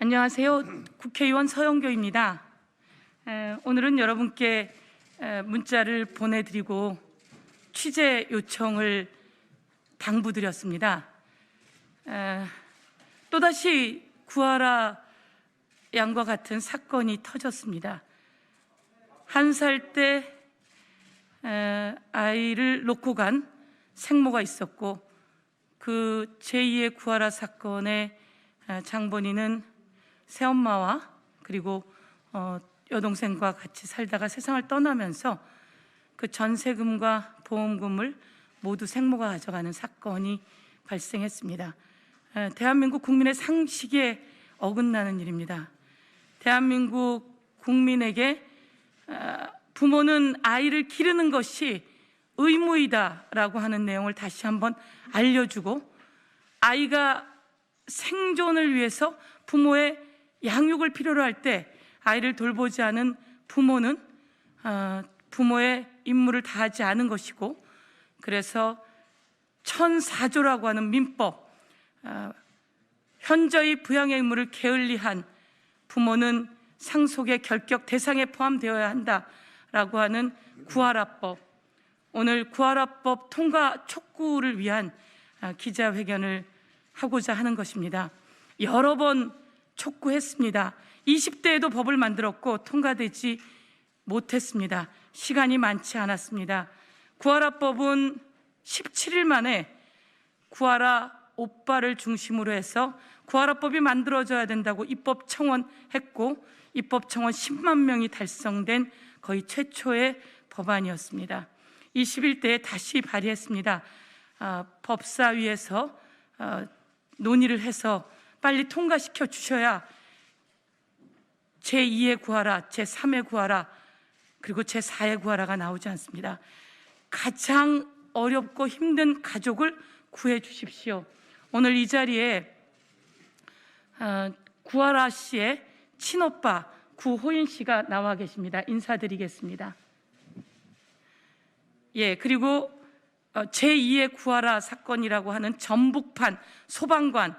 안녕하세요. 국회의원 서영교입니다. 에, 오늘은 여러분께 에, 문자를 보내드리고 취재 요청을 당부드렸습니다. 에, 또다시 구하라 양과 같은 사건이 터졌습니다. 한 살 때 아이를 놓고 간 생모가 있었고 그 제2의 구하라 사건의 에, 장본인은 새엄마와 그리고 어, 여동생과 같이 살다가 세상을 떠나면서 그 전세금과 보험금을 모두 생모가 가져가는 사건이 발생했습니다. 에, 대한민국 국민의 상식에 어긋나는 일입니다. 대한민국 국민에게 아, 부모는 아이를 기르는 것이 의무이다라고 하는 내용을 다시 한번 알려주고 아이가 생존을 위해서 부모의 양육을 필요로 할 때 아이를 돌보지 않은 부모는 아, 부모의 임무를 다하지 않은 것이고 그래서 천사조라고 하는 민법 아, 현저히 부양의 의무를 게을리한 부모는 상속의 결격 대상에 포함되어야 한다라고 하는 구하라법 오늘 구하라법 통과 촉구를 위한 아, 기자회견을 하고자 하는 것입니다. 여러 번 촉구했습니다. 20대에도 법을 만들었고 통과되지 못했습니다. 시간이 많지 않았습니다. 구하라법은 17일 만에 구하라 오빠를 중심으로 해서 구하라법이 만들어져야 된다고 입법 청원했고 입법 청원 10만 명이 달성된 거의 최초의 법안이었습니다. 21대에 다시 발의했습니다. 아, 법사위에서 아, 논의를 해서 빨리 통과시켜 주셔야 제2의 구하라, 제3의 구하라, 그리고 제4의 구하라가 나오지 않습니다. 가장 어렵고 힘든 가족을 구해 주십시오. 오늘 이 자리에 어, 구하라 씨의 친오빠 구호인 씨가 나와 계십니다. 인사드리겠습니다. 예, 그리고 어, 제2의 구하라 사건이라고 하는 전북판 소방관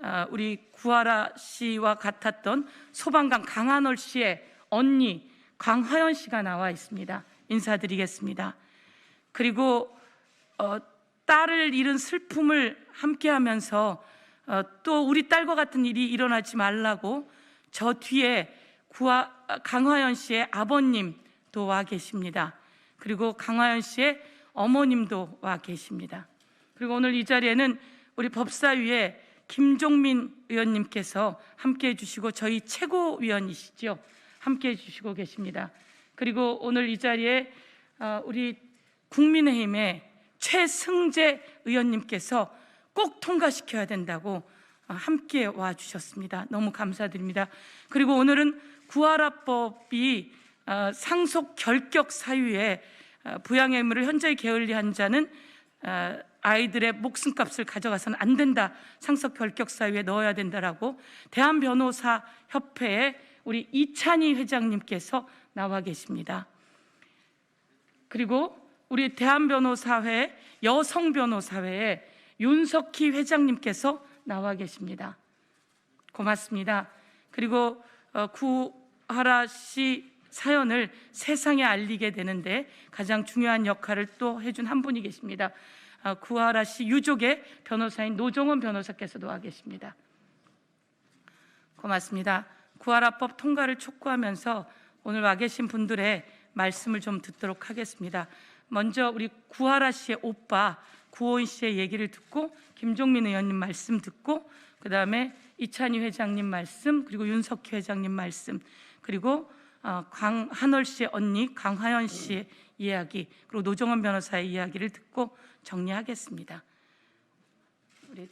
어, 우리 구하라 씨와 같았던 소방관 강한월 씨의 언니 강화연 씨가 나와 있습니다. 인사드리겠습니다. 그리고 어, 딸을 잃은 슬픔을 함께하면서 어, 또 우리 딸과 같은 일이 일어나지 말라고 저 뒤에 구하, 강화연 씨의 아버님도 와 계십니다. 그리고 강화연 씨의 어머님도 와 계십니다. 그리고 오늘 이 자리에는 우리 법사위에 김종민 의원님께서 함께 해주시고 저희 최고위원이시죠. 함께 해주시고 계십니다. 그리고 오늘 이 자리에 어, 우리 국민의힘의 최승재 의원님께서 꼭 통과시켜야 된다고 어, 함께 와 주셨습니다. 너무 감사드립니다. 그리고 오늘은 구하라법이 어, 상속 결격 사유에 어, 부양의 의무를 현저히 게을리한 자는 아이들의 목숨값을 가져가서는 안 된다. 상속 결격 사유에 넣어야 된다라고 대한 변호사 협회의 우리 이찬희 회장님께서 나와 계십니다. 그리고 우리 대한 변호사회 여성 변호사회의 윤석희 회장님께서 나와 계십니다. 고맙습니다. 그리고 어, 구하라 씨 사연을 세상에 알리게 되는데 가장 중요한 역할을 또 해준 한 분이 계십니다. 어, 구하라 씨 유족의 변호사인 노정원 변호사께서도 와 계십니다. 고맙습니다. 구하라법 통과를 촉구하면서 오늘 와 계신 분들의 말씀을 좀 듣도록 하겠습니다. 먼저 우리 구하라 씨의 오빠 구호인 씨의 얘기를 듣고 김종민 의원님 말씀 듣고 그다음에 이찬희 회장님 말씀 그리고 윤석희 회장님 말씀 그리고 어, 강한월 씨의 언니 강하연 씨의 이야기 그리고 노정원 변호사의 이야기를 듣고 정리하겠습니다. 우리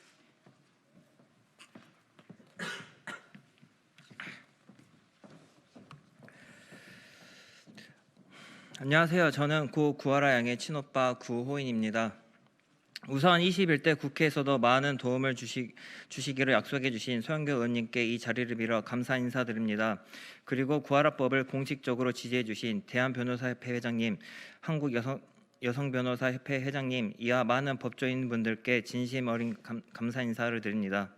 안녕하세요. 저는 고 구하라 양의 친오빠 구호인입니다. 우선 21대 국회에서도 많은 도움을 주시, 주시기를 약속해 주신 소영교 의원님께 이 자리를 빌어 감사 인사드립니다. 그리고 구하라법을 공식적으로 지지해 주신 대한변호사협회 회장님, 한국여성 여성 변호사 협회 회장님 이하 많은 법조인 분들께 진심 어린 감, 감사 인사를 드립니다.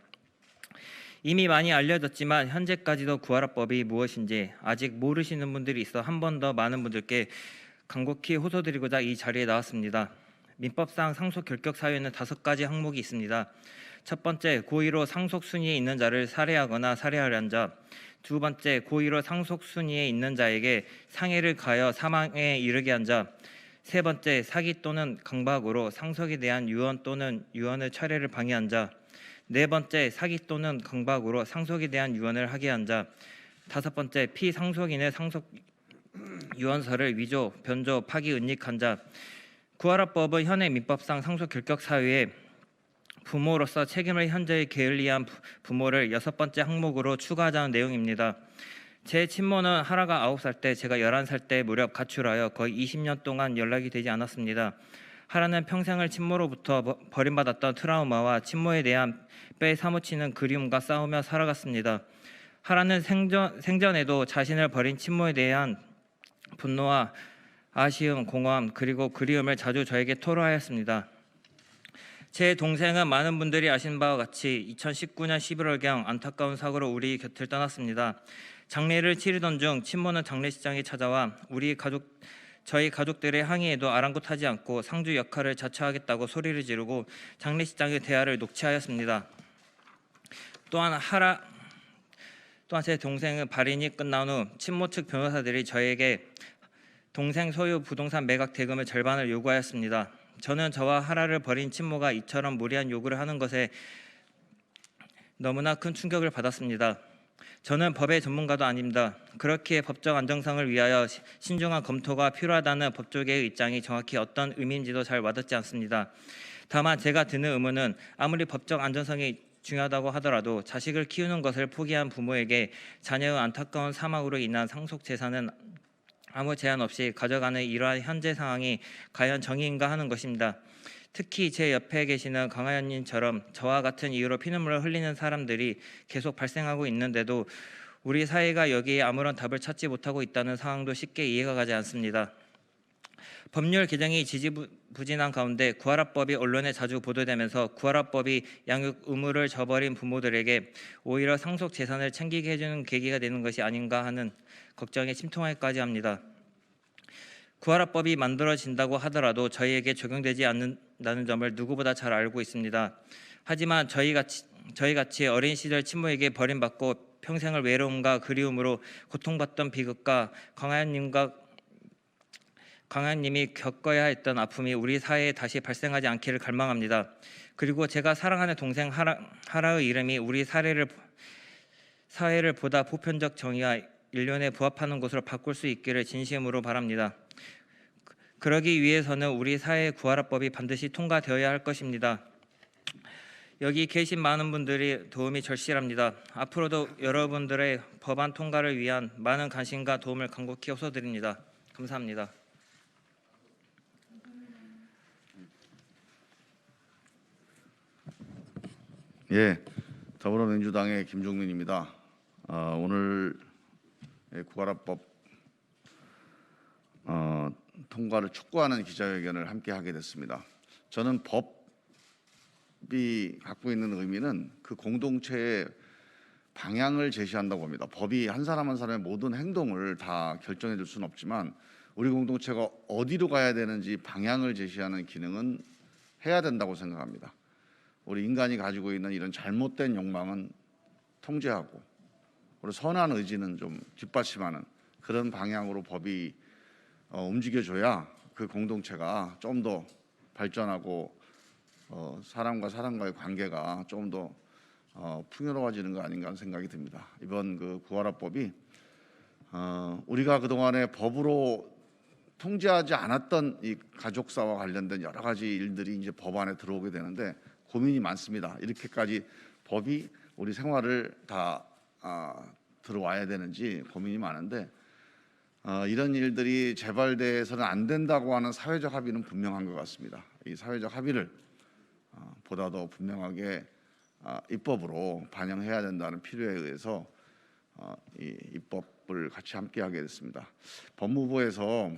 이미 많이 알려졌지만 현재까지도 구하라법이 무엇인지 아직 모르시는 분들이 있어 한 번 더 많은 분들께 간곡히 호소드리고자 이 자리에 나왔습니다. 민법상 상속 결격 사유에는 다섯 가지 항목이 있습니다. 첫 번째, 고의로 상속 순위에 있는 자를 살해하거나 살해하려 한 자. 두 번째, 고의로 상속 순위에 있는 자에게 상해를 가하여 사망에 이르게 한 자. 세 번째, 사기 또는 강박으로 상속에 대한 유언 또는 유언의 철회를 방해한 자. 네 번째, 사기 또는 강박으로 상속에 대한 유언을 하게 한 자. 다섯 번째, 피상속인의 상속 유언서를 위조, 변조, 파기, 은닉한 자. 구하라법은 현행 민법상 상속 결격 사유에 부모로서 책임을 현저히 게을리한 부- 부모를 여섯 번째 항목으로 추가하자는 내용입니다. 제 친모는 하라가 9살 때 제가 11살 때 무렵 가출하여 거의 20년 동안 연락이 되지 않았습니다. 하라는 평생을 친모로부터 버- 버림받았던 트라우마와 친모에 대한 뼈에 사무치는 그리움과 싸우며 살아갔습니다. 하라는 생전, 생전에도 자신을 버린 친모에 대한 분노와 아쉬움, 공허함 그리고 그리움을 자주 저에게 토로하였습니다. 제 동생은 많은 분들이 아시는 바와 같이 2019년 11월경 안타까운 사고로 우리 곁을 떠났습니다. 장례를 치르던 중 친모는 장례식장에 찾아와 우리 가족 저희 가족들의 항의에도 아랑곳하지 않고 상주 역할을 자처하겠다고 소리를 지르고 장례식장의 대화를 녹취하였습니다. 또한 하라 또한 제 동생은 발인이 끝난 후 친모 측 변호사들이 저에게 동생 소유 부동산 매각 대금의 절반을 요구하였습니다. 저는 저와 하라를 버린 친모가 이처럼 무리한 요구를 하는 것에 너무나 큰 충격을 받았습니다. 저는 법의 전문가도 아닙니다. 그렇기에 법적 안정성을 위하여 시- 신중한 검토가 필요하다는 법조계의 입장이 정확히 어떤 의미인지도 잘 와닿지 않습니다. 다만 제가 드는 의문은 아무리 법적 안전성이 중요하다고 하더라도 자식을 키우는 것을 포기한 부모에게 자녀의 안타까운 사망으로 인한 상속 재산은 아무 제한 없이 가져가는 이러한 현재 상황이 과연 정의인가 하는 것입니다. 특히 제 옆에 계시는 강하연님처럼 저와 같은 이유로 피눈물을 흘리는 사람들이 계속 발생하고 있는데도 우리 사회가 여기에 아무런 답을 찾지 못하고 있다는 상황도 쉽게 이해가 가지 않습니다. 법률 개정이 지지부진한 가운데 구하라법이 언론에 자주 보도되면서 구하라법이 양육 의무를 저버린 부모들에게 오히려 상속 재산을 챙기게 해주는 계기가 되는 것이 아닌가 하는 걱정에 침통하기까지 합니다. 구하라법이 만들어진다고 하더라도 저희에게 적용되지 않는다는 점을 누구보다 잘 알고 있습니다. 하지만 저희 같이 저희 같이 어린 시절 친모에게 버림받고 평생을 외로움과 그리움으로 고통받던 비극과 강하연님과 강하연님이 겪어야 했던 아픔이 우리 사회에 다시 발생하지 않기를 갈망합니다. 그리고 제가 사랑하는 동생 하라, 하라의 이름이 우리 사회를 사회를 보다 보편적 정의와 일련에 부합하는 곳으로 바꿀 수 있기를 진심으로 바랍니다. 그러기 위해서는 우리 사회 구하라법이 반드시 통과되어야 할 것입니다. 여기 계신 많은 분들이 도움이 절실합니다. 앞으로도 여러분들의 법안 통과를 위한 많은 관심과 도움을 간곡히 호소드립니다. 감사합니다. 예, 더불어민주당의 김종민입니다. 어, 오늘 예, 구하라법 어, 통과를 촉구하는 기자회견을 함께 하게 됐습니다. 저는 법이 갖고 있는 의미는 그 공동체의 방향을 제시한다고 봅니다. 법이 한 사람 한 사람의 모든 행동을 다 결정해 줄 수는 없지만 우리 공동체가 어디로 가야 되는지 방향을 제시하는 기능은 해야 된다고 생각합니다. 우리 인간이 가지고 있는 이런 잘못된 욕망은 통제하고 우리 선한 의지는 좀 뒷받침하는 그런 방향으로 법이 어, 움직여줘야 그 공동체가 좀 더 발전하고 어, 사람과 사람과의 관계가 좀더 어, 풍요로워지는 거 아닌가 하는 생각이 듭니다. 이번 그 구하라법이 어, 우리가 그 동안에 법으로 통제하지 않았던 이 가족사와 관련된 여러 가지 일들이 이제 법 안에 들어오게 되는데 고민이 많습니다. 이렇게까지 법이 우리 생활을 다 아, 들어와야 되는지 고민이 많은데 어, 이런 일들이 재발돼서는 안 된다고 하는 사회적 합의는 분명한 것 같습니다. 이 사회적 합의를 어, 보다 더 분명하게 아, 입법으로 반영해야 된다는 필요에 의해서 어, 이 입법을 같이 함께 하게 됐습니다. 법무부에서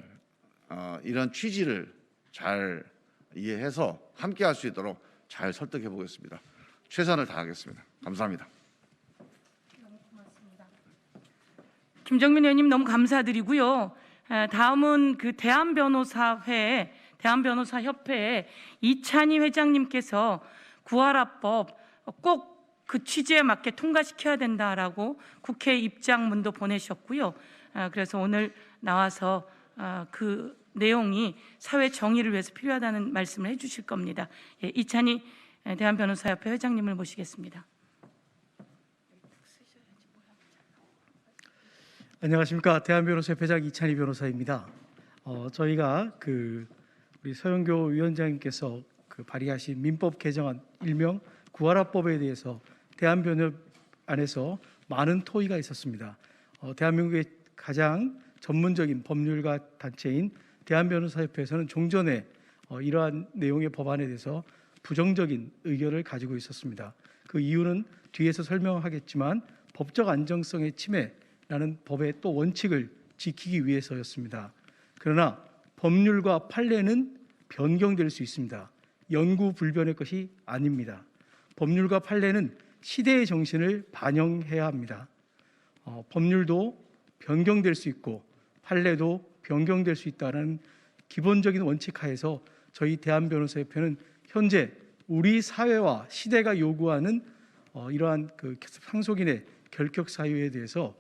어, 이런 취지를 잘 이해해서 함께 할 수 있도록 잘 설득해 보겠습니다. 최선을 다하겠습니다. 감사합니다. 김정민 의원님 너무 감사드리고요. 에, 다음은 그 대한변호사회, 대한변호사협회 이찬희 회장님께서 구하라법 꼭 그 취지에 맞게 통과시켜야 된다라고 국회 입장문도 보내셨고요. 아, 그래서 오늘 나와서 아, 그 내용이 사회 정의를 위해서 필요하다는 말씀을 해주실 겁니다. 예, 이찬희 대한변호사협회 회장님을 모시겠습니다. 안녕하십니까 대한변호사 회장 이찬희 변호사입니다. 어, 저희가 그 우리 서영교 위원장님께서 그 발의하신 민법 개정안 일명 구하라법에 대해서 대한변협 안에서 많은 토의가 있었습니다. 어, 대한민국의 가장 전문적인 법률가 단체인 대한변호사협회에서는 종전에 어, 이러한 내용의 법안에 대해서 부정적인 의견을 가지고 있었습니다. 그 이유는 뒤에서 설명하겠지만 법적 안정성의 침해라는 법의 또 원칙을 지키기 위해서였습니다. 그러나 법률과 판례는 변경될 수 있습니다. 영구 불변의 것이 아닙니다. 법률과 판례는 시대의 정신을 반영해야 합니다. 어, 법률도 변경될 수 있고 판례도 변경될 수 있다는 기본적인 원칙 하에서 저희 대한 변호사협회는 현재 우리 사회와 시대가 요구하는 어, 이러한 그 상속인의 결격 사유에 대해서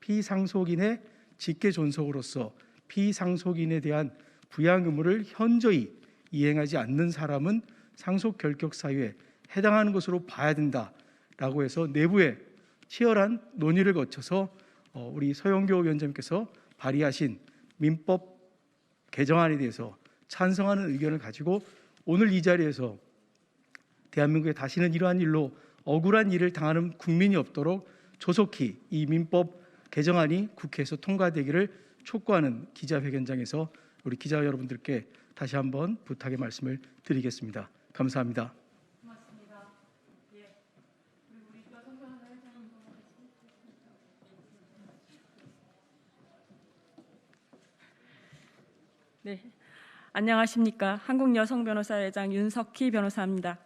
피상속인의 직계 존속으로서 피상속인에 대한 부양 의무를 현저히 이행하지 않는 사람은 상속 결격 사유에 해당하는 것으로 봐야 된다라고 해서 내부에 치열한 논의를 거쳐서 어, 우리 서영교 위원장님께서 발의하신 민법 개정안에 대해서 찬성하는 의견을 가지고 오늘 이 자리에서 대한민국에 다시는 이러한 일로 억울한 일을 당하는 국민이 없도록 조속히 이 민법 개정안이 국회에서 통과되기를 촉구하는 기자회견장에서 우리 기자 여러분들께 다시 한번 부탁의 말씀을 드리겠습니다. 감사합니다. 네, 안녕하십니까 한국여성변호사회장 윤석희 변호사입니다.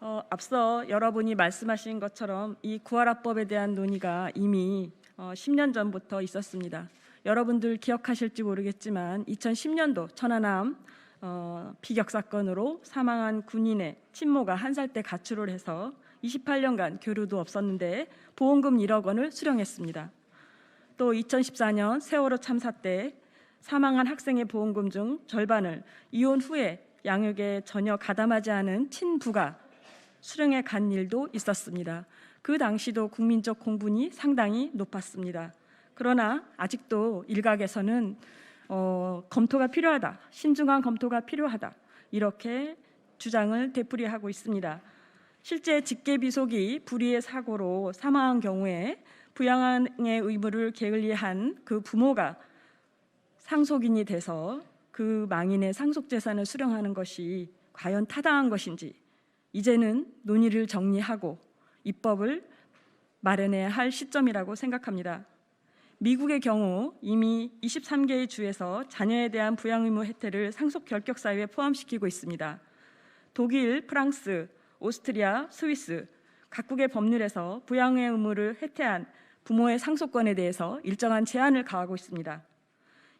어, 앞서 여러분이 말씀하신 것처럼 이 구하라법에 대한 논의가 이미 어, 10년 전부터 있었습니다. 여러분들 기억하실지 모르겠지만 2010년도 천안함 어, 피격 사건으로 사망한 군인의 친모가 한 살 때 가출을 해서 28년간 교류도 없었는데 보험금 1억 원을 수령했습니다. 또 2014년 세월호 참사 때 사망한 학생의 보험금 중 절반을 이혼 후에 양육에 전혀 가담하지 않은 친부가 수령해 간 일도 있었습니다. 그 당시도 국민적 공분이 상당히 높았습니다. 그러나 아직도 일각에서는 어, 검토가 필요하다, 신중한 검토가 필요하다 이렇게 주장을 되풀이하고 있습니다. 실제 직계비속이 불의의 사고로 사망한 경우에 부양의 의무를 게을리한 그 부모가 상속인이 돼서 그 망인의 상속 재산을 수령하는 것이 과연 타당한 것인지 이제는 논의를 정리하고 입법을 마련해야 할 시점이라고 생각합니다. 미국의 경우 이미 23개의 주에서 자녀에 대한 부양 의무 혜택을 상속 결격 사유에 포함시키고 있습니다. 독일, 프랑스, 오스트리아, 스위스 각국의 법률에서 부양의 의무를 혜택한 부모의 상속권에 대해서 일정한 제한을 가하고 있습니다.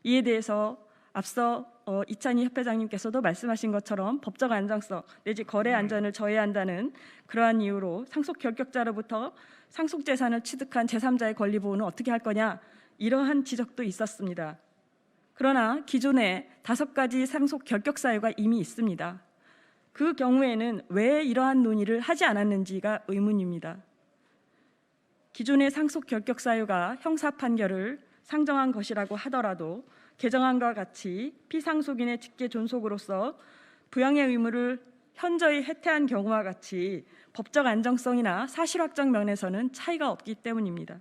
이에 대해서 앞서 어, 이찬희 협회장님께서도 말씀하신 것처럼 법적 안정성 내지 거래 안전을 저해한다는 그러한 이유로 상속 결격자로부터 상속 재산을 취득한 제3자의 권리 보호는 어떻게 할 거냐 이러한 지적도 있었습니다. 그러나 기존에 다섯 가지 상속 결격 사유가 이미 있습니다. 그 경우에는 왜 이러한 논의를 하지 않았는지가 의문입니다. 기존의 상속 결격 사유가 형사 판결을 상정한 것이라고 하더라도 개정안과 같이 피상속인의 직계 존속으로서 부양의 의무를 현저히 해태한 경우와 같이 법적 안정성이나 사실 확정 면에서는 차이가 없기 때문입니다.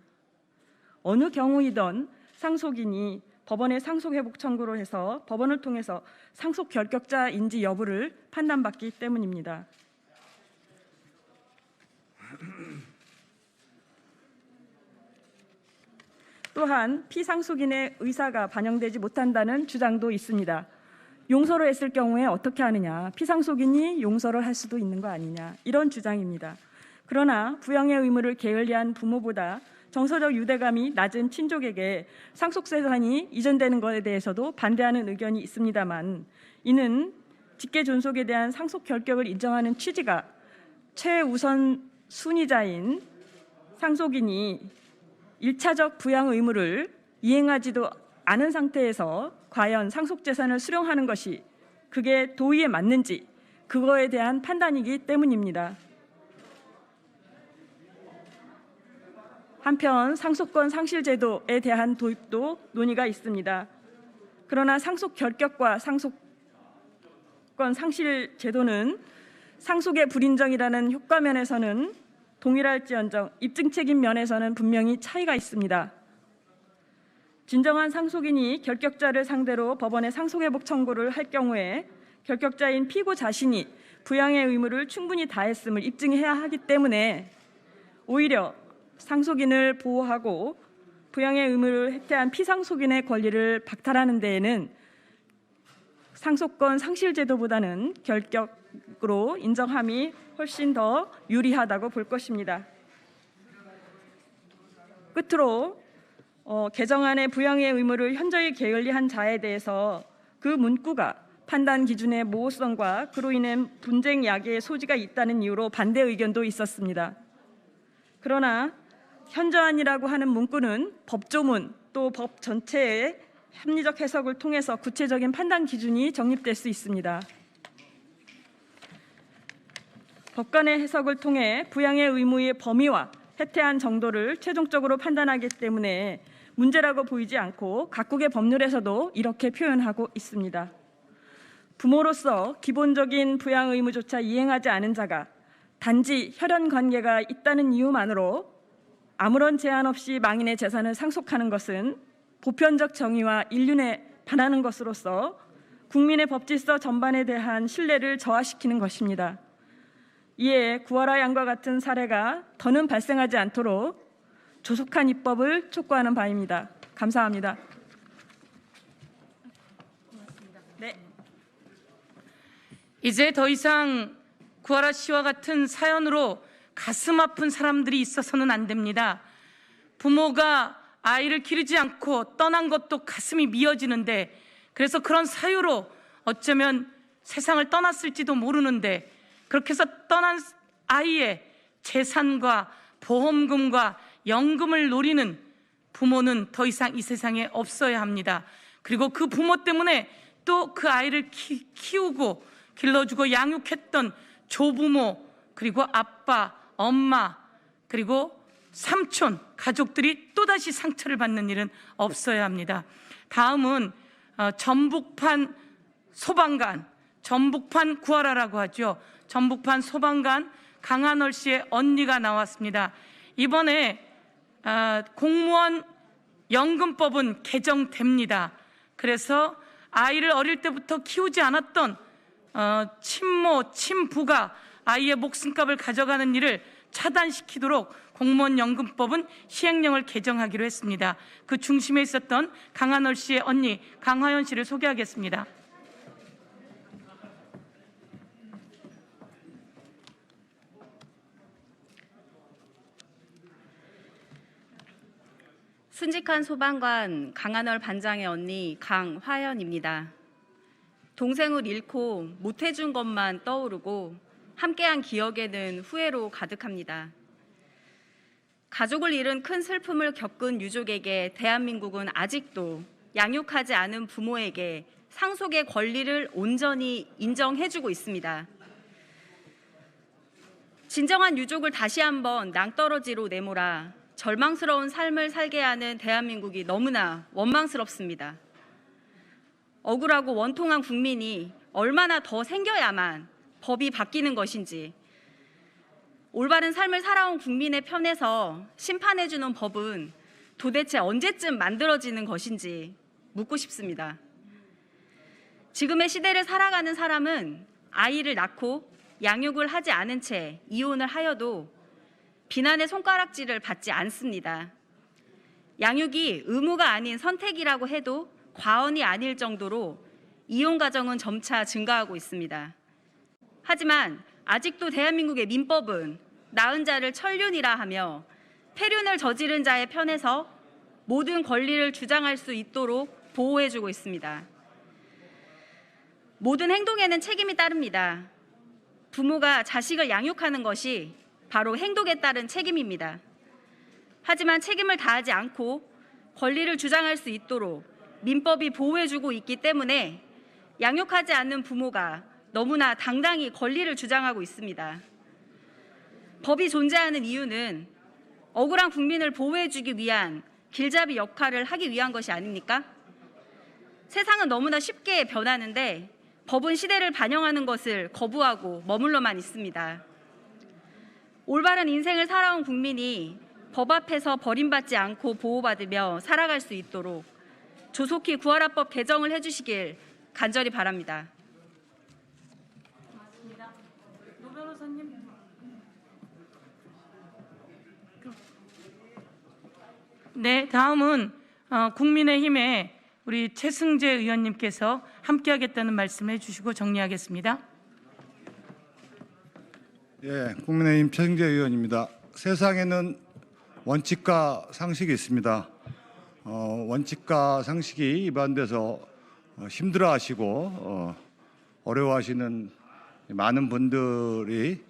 어느 경우이던 상속인이 법원에 상속 회복 청구를 해서 법원을 통해서 상속 결격자인지 여부를 판단받기 때문입니다. 또한 피상속인의 의사가 반영되지 못한다는 주장도 있습니다. 용서를 했을 경우에 어떻게 하느냐? 피상속인이 용서를 할 수도 있는 거 아니냐? 이런 주장입니다. 그러나 부양의 의무를 게을리한 부모보다 정서적 유대감이 낮은 친족에게 상속재산이 이전되는 것에 대해서도 반대하는 의견이 있습니다만 이는 직계 존속에 대한 상속 결격을 인정하는 취지가 최우선 순위자인 상속인이 일차적 부양 의무를 이행하지도 않은 상태에서 과연 상속 재산을 수령하는 것이 그게 도의에 맞는지 그거에 대한 판단이기 때문입니다. 한편 상속권 상실 제도에 대한 도입도 논의가 있습니다. 그러나 상속 결격과 상속권 상실 제도는 상속의 불인정이라는 효과 면에서는 동일할지언정 입증 책임 면에서는 분명히 차이가 있습니다. 진정한 상속인이 결격자를 상대로 법원에 상속회복 청구를 할 경우에 결격자인 피고 자신이 부양의 의무를 충분히 다했음을 입증해야 하기 때문에 오히려 상속인을 보호하고 부양의 의무를 해태한 피상속인의 권리를 박탈하는 데에는 상속권 상실 제도보다는 결격으로 인정함이 훨씬 더 유리하다고 볼 것입니다. 끝으로 어, 개정안의 부양의 의무를 현저히 게을리한 자에 대해서 그 문구가 판단 기준의 모호성과 그로 인해 분쟁 야기의 소지가 있다는 이유로 반대 의견도 있었습니다. 그러나 현저한이라고 하는 문구는 법조문 또 법 전체의 합리적 해석을 통해서 구체적인 판단 기준이 정립될 수 있습니다. 법관의 해석을 통해 부양의 의무의 범위와 해태한 정도를 최종적으로 판단하기 때문에 문제라고 보이지 않고 각국의 법률에서도 이렇게 표현하고 있습니다. 부모로서 기본적인 부양 의무조차 이행하지 않은 자가 단지 혈연 관계가 있다는 이유만으로 아무런 제한 없이 망인의 재산을 상속하는 것은 보편적 정의와 인륜에 반하는 것으로서 국민의 법질서 전반에 대한 신뢰를 저하시키는 것입니다. 이에 구하라 양과 같은 사례가 더는 발생하지 않도록 조속한 입법을 촉구하는 바입니다. 감사합니다. 네. 이제 더 이상 구하라 씨와 같은 사연으로 가슴 아픈 사람들이 있어서는 안 됩니다. 부모가 아이를 기르지 않고 떠난 것도 가슴이 미어지는데 그래서 그런 사유로 어쩌면 세상을 떠났을지도 모르는데 그렇게 해서 떠난 아이의 재산과 보험금과 연금을 노리는 부모는 더 이상 이 세상에 없어야 합니다. 그리고 그 부모 때문에 또 그 아이를 키, 키우고 길러주고 양육했던 조부모 그리고 아빠, 엄마 그리고 삼촌 가족들이 또다시 상처를 받는 일은 없어야 합니다. 다음은 어, 전북판 소방관, 전북판 구하라라고 하죠. 전북판 소방관 강한월 씨의 언니가 나왔습니다. 이번에 아, 공무원 연금법은 개정됩니다. 그래서 아이를 어릴 때부터 키우지 않았던 어, 친모, 친부가 아이의 목숨값을 가져가는 일을 차단시키도록 공무원 연금법은 시행령을 개정하기로 했습니다. 그 중심에 있었던 강한월 씨의 언니 강화연 씨를 소개하겠습니다. 순직한 소방관 강한월 반장의 언니 강화연입니다. 동생을 잃고 못해준 것만 떠오르고 함께한 기억에는 후회로 가득합니다. 가족을 잃은 큰 슬픔을 겪은 유족에게 대한민국은 아직도 양육하지 않은 부모에게 상속의 권리를 온전히 인정해주고 있습니다. 진정한 유족을 다시 한번 낭떠러지로 내몰아 절망스러운 삶을 살게 하는 대한민국이 너무나 원망스럽습니다. 억울하고 원통한 국민이 얼마나 더 생겨야만 법이 바뀌는 것인지, 올바른 삶을 살아온 국민의 편에서 심판해주는 법은 도대체 언제쯤 만들어지는 것인지 묻고 싶습니다. 지금의 시대를 살아가는 사람은 아이를 낳고 양육을 하지 않은 채 이혼을 하여도 비난의 손가락질을 받지 않습니다. 양육이 의무가 아닌 선택이라고 해도 과언이 아닐 정도로 이혼 가정은 점차 증가하고 있습니다. 하지만 아직도 대한민국의 민법은 낳은 자를 천륜이라 하며 폐륜을 저지른 자의 편에서 모든 권리를 주장할 수 있도록 보호해주고 있습니다. 모든 행동에는 책임이 따릅니다. 부모가 자식을 양육하는 것이 바로 행동에 따른 책임입니다. 하지만 책임을 다하지 않고 권리를 주장할 수 있도록 민법이 보호해주고 있기 때문에 양육하지 않는 부모가 너무나 당당히 권리를 주장하고 있습니다. 법이 존재하는 이유는 억울한 국민을 보호해주기 위한 길잡이 역할을 하기 위한 것이 아닙니까? 세상은 너무나 쉽게 변하는데 법은 시대를 반영하는 것을 거부하고 머물러만 있습니다. 올바른 인생을 살아온 국민이 법 앞에서 버림받지 않고 보호받으며 살아갈 수 있도록 조속히 구하라법 개정을 해주시길 간절히 바랍니다. 노 변호사님. 네, 다음은 어, 국민의힘의 우리 최승재 의원님께서 함께하겠다는 말씀을 해주시고 정리하겠습니다. 예, 국민의힘 최승재 의원입니다. 세상에는 원칙과 상식이 있습니다. 어, 원칙과 상식이 위반돼서 어, 힘들어하시고 어, 어려워하시는 많은 분들이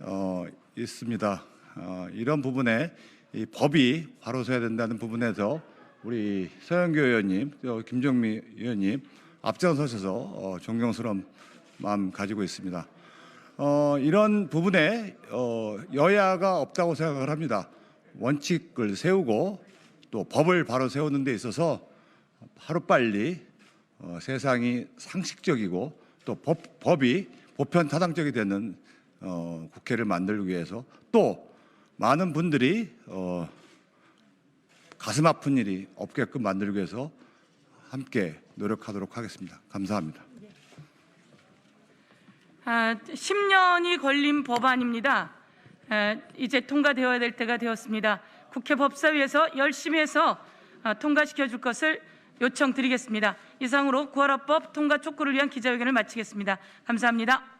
어, 있습니다. 어, 이런 부분에 이 법이 바로 서야 된다는 부분에서 우리 서영교 의원님, 또 김정미 의원님 앞장서셔서 어, 존경스러운 마음 가지고 있습니다. 어, 이런 부분에 어, 여야가 없다고 생각을 합니다. 원칙을 세우고 또 법을 바로 세우는 데 있어서 하루빨리 어, 세상이 상식적이고 또 법, 법이 보편 타당적이 되는 어, 국회를 만들기 위해서 또 많은 분들이 어, 가슴 아픈 일이 없게끔 만들기 위해서 함께 노력하도록 하겠습니다. 감사합니다. 아, 10년이 걸린 법안입니다. 에, 이제 통과되어야 될 때가 되었습니다. 국회 법사위에서 열심히 해서 아, 통과시켜 줄 것을 요청드리겠습니다. 이상으로 구하라법 통과 촉구를 위한 기자회견을 마치겠습니다. 감사합니다.